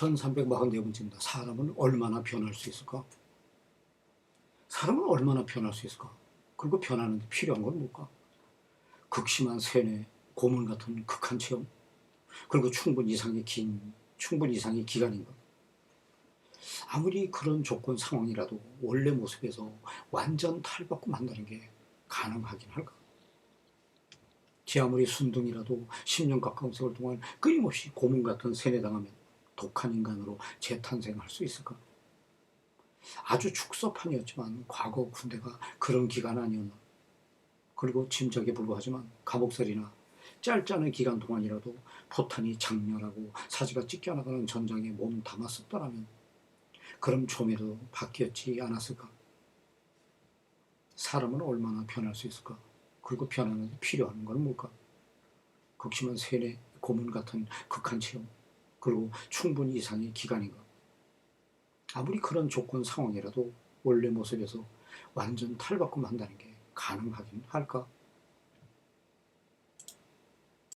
1344번째입니다. 사람은 얼마나 변할 수 있을까? 사람은 얼마나 변할 수 있을까? 그리고 변하는 데 필요한 건 뭘까? 극심한 세뇌, 고문 같은 극한 체험, 그리고 충분 이상의 긴, 충분 이상의 기간인가? 아무리 그런 조건 상황이라도 원래 모습에서 완전 탈바꿈 한다는 게 가능하긴 할까? 지 아무리 순둥이라도 10년 가까운 세월 동안 끊임없이 고문 같은 세뇌당하면 독한 인간으로 재탄생할 수 있을까? 아주 축소판이었지만 과거 군대가 그런 기간 아니었나? 그리고 짐작에 불과하지만 감옥살이나 짧잖은 기간 동안이라도 포탄이 장렬하고 사지가 찢겨나가는 전장에 몸 담았었더라면 그럼 좀이라도 바뀌었지 않았을까? 사람은 얼마나 변할 수 있을까? 그리고 변하는 데 필요한 건 뭘까? 극심한 세뇌, 고문 같은 극한 체험, 그리고 충분히 이상의 기간인가? 아무리 그런 조건 상황이라도 원래 모습에서 완전 탈바꿈한다는 게 가능하긴 할까?